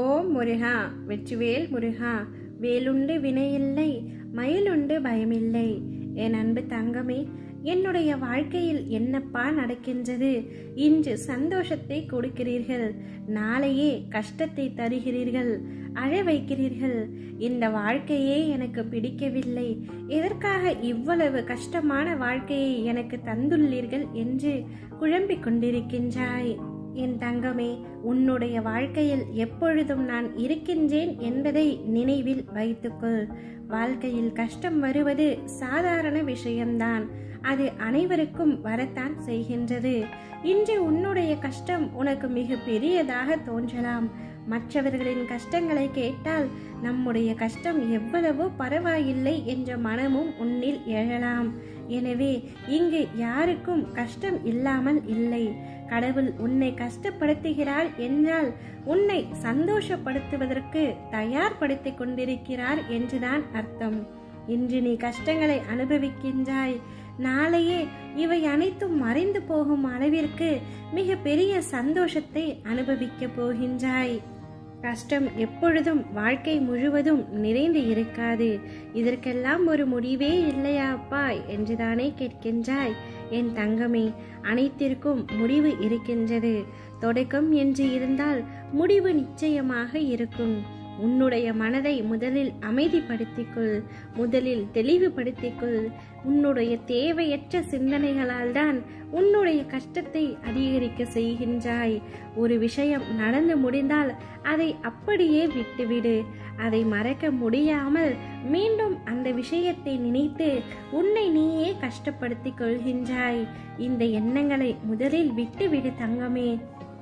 ஓம் முருகா வெற்றிவேல் முருகா வேலுண்டு வினையில்லை மயிலுண்டு பயமில்லை. என் அன்பு தங்கமே என்னுடைய வாழ்க்கையில் என்னப்பா நடக்கின்றது? இன்று சந்தோஷத்தை கொடுக்கிறீர்கள் நாளையே கஷ்டத்தை தருகிறீர்கள் அழ வைக்கிறீர்கள். இந்த வாழ்க்கையே எனக்கு பிடிக்கவில்லை. எதற்காக இவ்வளவு கஷ்டமான வாழ்க்கையை எனக்கு தந்துள்ளீர்கள் என்று குழம்பிக் கொண்டிருக்கின்றாய்? என் தங்கமே உன்னுடைய வாழ்க்கையில் எப்பொழுதும் நான் இருக்கின்றேன் என்பதை நினைவில் வைத்துக்கொள். வாழ்க்கையில் கஷ்டம் வருவது சாதாரண விஷயம்தான். அது அனைவருக்கும் வரத்தான் செய்கின்றது. இன்று உன்னுடைய கஷ்டம் உனக்கு மிக பெரியதாக தோன்றலாம். மற்றவர்களின் கஷ்டங்களை கேட்டால் நம்முடைய கஷ்டம் எவ்வளவோ பரவாயில்லை என்ற மனமும் உன்னில் எழலாம். எனவே இங்கு யாருக்கும் கஷ்டம் இல்லாமல் இல்லை. கடவுள் உன்னை கஷ்டப்படுத்துகிறார் என்றால் உன்னை சந்தோஷப்படுத்துவதற்கு தயார்படுத்திக் கொண்டிருக்கிறார் என்றுதான் அர்த்தம். இன்று நீ கஷ்டங்களை அனுபவிக்கின்றாய். நாளையே இவை அனைத்தும் மறைந்து போகும் அளவிற்கு மிக பெரிய சந்தோஷத்தை அனுபவிக்கப் போகின்றாய். கஷ்டம் எப்பொழுதும் வாழ்க்கை முழுவதும் நிறைந்து இருக்காது. இதற்கெல்லாம் ஒரு முடிவே இல்லையா அப்பா என்றுதானே கேட்கின்றாய். என் தங்கமே அனைத்திற்கும் முடிவு இருக்கின்றது. தொடக்கம் என்று இருந்தால் முடிவு நிச்சயமாக இருக்கும். உன்னுடைய மனதை முதலில் அமைதிப்படுத்திக்கொள் முதலில் தெளிவுபடுத்திக்கொள். உன்னுடைய தேவையற்ற சிந்தனைகளால் தான் உன்னுடைய கஷ்டத்தை அதிகரிக்க செய்கின்றாய். ஒரு விஷயம் நடந்து முடிந்தால் அதை அப்படியே விட்டுவிடு. அதை மறக்க முடியாமல் மீண்டும் அந்த விஷயத்தை நினைத்து உன்னை நீயே கஷ்டப்படுத்திக் கொள்கின்றாய். இந்த எண்ணங்களை முதலில் விட்டுவிடு தங்கமே.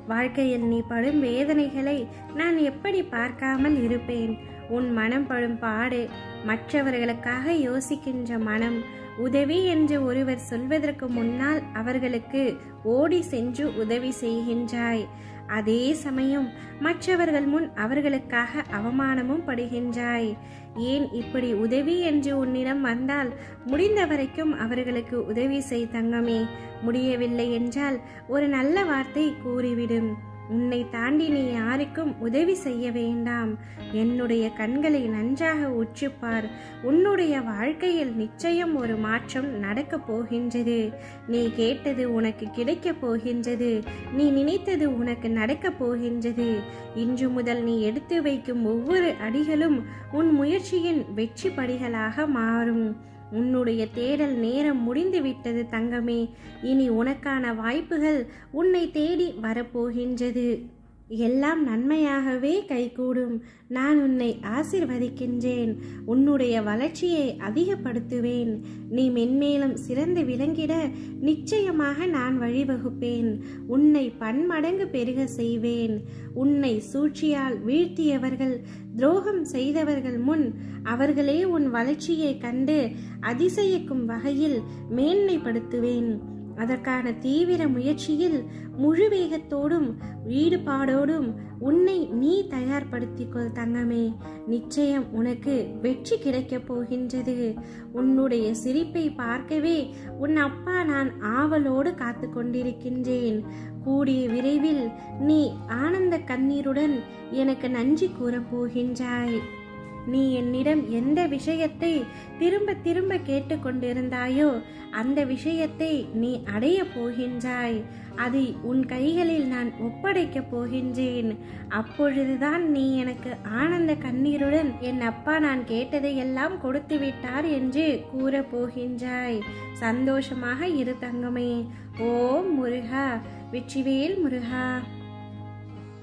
வாழ்க்கையில் நீ படும் வேதனைகளை நான் எப்படி பார்க்காமல் இருப்பேன்? உன் மனம் படும் பாடு மற்றவர்களுக்காக யோசிக்கின்ற மனம் உதவி என்று ஒருவர் சொல்வதற்கு முன்னால் அவர்களுக்கு ஓடி சென்று உதவி செய்கின்றாய். அதே சமயம் மற்றவர்கள் முன் அவர்களுக்காக அவமானமும் படுகின்றாய். ஏன் இப்படி உதவி என்று உன்னிடம் வந்தால் முடிந்த வரைக்கும் அவர்களுக்கு உதவி செய் தங்கமே. முடியவில்லை என்றால் ஒரு நல்ல வார்த்தை கூறிவிடும். உன்னை தாண்டி நீ யாருக்கும் உதவி செய்ய வேண்டாம். என்னுடைய கண்களை நன்றாக உற்றுப்பார். உன்னுடைய வாழ்க்கையில் நிச்சயம் ஒரு மாற்றம் நடக்கப் போகின்றது. நீ கேட்டது உனக்கு கிடைக்கப் போகின்றது. நீ நினைத்தது உனக்கு நடக்கப் போகின்றது. இன்று முதல் நீ எடுத்து வைக்கும் ஒவ்வொரு அடிகளும் உன் முயற்சியின் வெற்றி படிகளாக மாறும். உன்னுடைய தேடல் நேரம் முடிந்துவிட்டது தங்கமே. இனி உனக்கான வாய்ப்புகள் உன்னை தேடி வரப்போகின்றது. எல்லாம் நன்மையாகவே கைகூடும். நான் உன்னை ஆசிர்வதிக்கின்றேன். உன்னுடைய வளர்ச்சியை அதிகப்படுத்துவேன். நீ மென்மேலும் சிறந்து விளங்கிட நிச்சயமாக நான் வழிவகுப்பேன். உன்னை பன்மடங்கு பெருக செய்வேன். உன்னை சூழ்ச்சியால் வீழ்த்தியவர்கள் துரோகம் செய்தவர்கள் முன் அவர்களே உன் வளர்ச்சியை கண்டு அதிசயிக்கும் வகையில் மேன்மைப்படுத்துவேன். அதற்கான தீவிர முயற்சியில் முழு வேகத்தோடும் ஈடுபாடோடும் உன்னை நீ தயார்படுத்திக்கொள் தங்கமே. நிச்சயம் உனக்கு வெற்றி கிடைக்கப் போகின்றது. உன்னுடைய சிரிப்பை பார்க்கவே உன் அப்பா நான் ஆவலோடு காத்து கொண்டிருக்கின்றேன். கூடிய விரைவில் நீ ஆனந்த கண்ணீருடன் எனக்கு நன்றி கூறப் போகின்றாய். நீ என்னிடம் எந்த விஷயத்தை திரும்ப திரும்ப கேட்டுக்கொண்டிருந்தாயோ அந்த விஷயத்தை நீ அடைய போகின்றாய். அதை உன் கைகளில் நான் ஒப்படைக்கப் போகின்றேன். அப்பொழுதுதான் நீ எனக்கு ஆனந்த கண்ணீருடன் என் அப்பா நான் கேட்டதை எல்லாம் கொடுத்து விட்டார் என்று கூற போகின்றாய். சந்தோஷமாக இரு தங்கமே. ஓம் முருகா. வெற்றிவேல் முருகா.